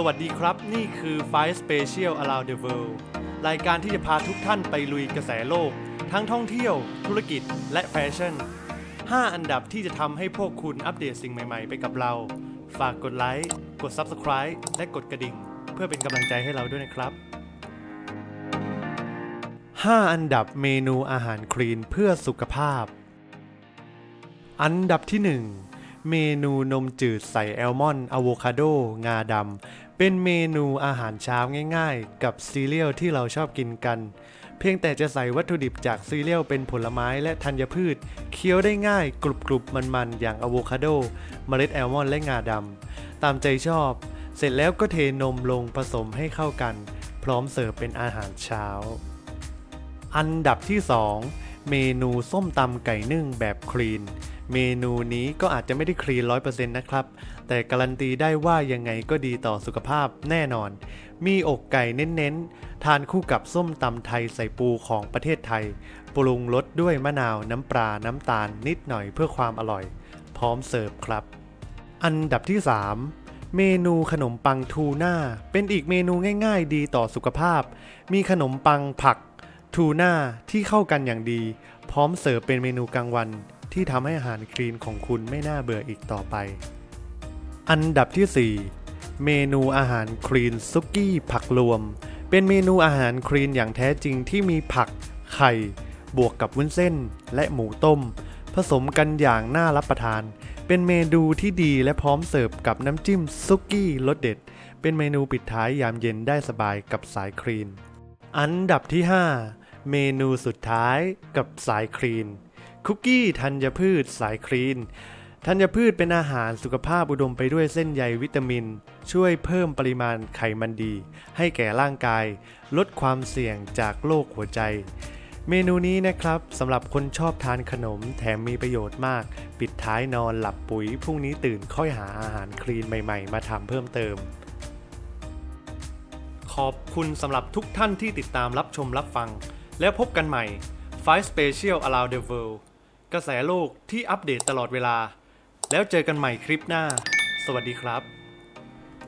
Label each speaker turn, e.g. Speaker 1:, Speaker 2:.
Speaker 1: สวัสดีครับ นี่คือ Five Special Around the World รายการที่จะพาทุกท่านไปลุยกระแสโลก ทั้งท่องเที่ยว ธุรกิจ และแฟชั่น 5 อันดับที่จะทำให้พวกคุณอัปเดตสิ่งใหม่ๆ ไปกับเรา ฝากกดไลค์กด Subscribe และกดกระดิ่ง เพื่อเป็นกำลังใจให้เราด้วยนะครับ 5 อันดับเมนูอาหารคลีนเพื่อสุขภาพ อันดับที่ 1เมนูนมจืดใส่แอลมอนอะโวคาโด งาดำ เป็นเมนูอาหารเช้าง่ายๆ กับซีเรียลที่เราชอบกินกัน เพียงแต่จะใส่วัตถุดิบจากซีเรียลเป็นผลไม้และธัญพืช เคี้ยวได้ง่ายกรุบๆ มันๆ อย่างอะโวคาโด เมล็ดแอลมอนด์และงาดำตามใจชอบ เสร็จแล้วก็เทนมลงผสมให้เข้ากัน พร้อมเสิร์ฟเป็นอาหารเช้า อันดับที่ 2 เมนูส้มตำไก่นึ่งแบบคลีน เมนูนี้ก็อาจจะไม่ได้คลีน100%นะครับ แต่การันตีได้ว่ายังไงก็ดีต่อสุขภาพแน่นอน มีอกไก่เน้นๆ ทานคู่กับส้มตำไทยใส่ปูของประเทศไทย ปรุงรสด้วยมะนาวน้ำปลาน้ำตาลนิดหน่อยเพื่อความอร่อย พร้อมเสิร์ฟครับ อันดับที่ 3เมนูขนมปังทูน่าเป็นอีกเมนูง่ายๆ ดีต่อสุขภาพ มีขนมปังผัก ทูน่าที่เข้ากันอย่างดี พร้อมเสิร์ฟเป็นเมนูกลางวัน ที่ทำให้อาหารคลีนของคุณไม่น่าเบื่ออีกต่อไป อันดับที่ 4 เมนูอาหารคลีนซุกี้ผักรวม เป็นเมนูอาหารคลีนอย่างแท้จริงที่มีผัก ไข่ บวกกับวุ้นเส้น และหมูต้ม ผสมกันอย่างน่ารับประทาน เป็นเมนูที่ดีและพร้อมเสิร์ฟกับน้ำจิ้มซุกี้รสเด็ด เป็นเมนูปิดท้ายยามเย็นได้สบายกับสายคลีน อันดับที่ 5 เมนูสุดท้ายกับสายคลีน คุกกี้ธัญพืชสายคลีนธัญพืชเป็นอาหารสุขภาพอุดมไปด้วยเส้นใยวิตามิน ช่วยเพิ่มปริมาณไขมันดี ให้แก่ร่างกาย ลดความเสี่ยงจากโรคหัวใจ เมนูนี้นะครับสำหรับคนชอบทานขนมแถมมีประโยชน์มาก ปิดท้ายนอนหลับปุ๋ยพรุ่งนี้ตื่นค่อยหาอาหารคลีนใหม่ๆ มาทำเพิ่มเติม ขอบคุณสำหรับทุกท่านที่ติดตามรับชมรับฟัง แล้วพบกันใหม่ Five Special Around the World กระแสโลกที่อัปเดตตลอดเวลา แล้วเจอกันใหม่คลิปหน้า สวัสดีครับ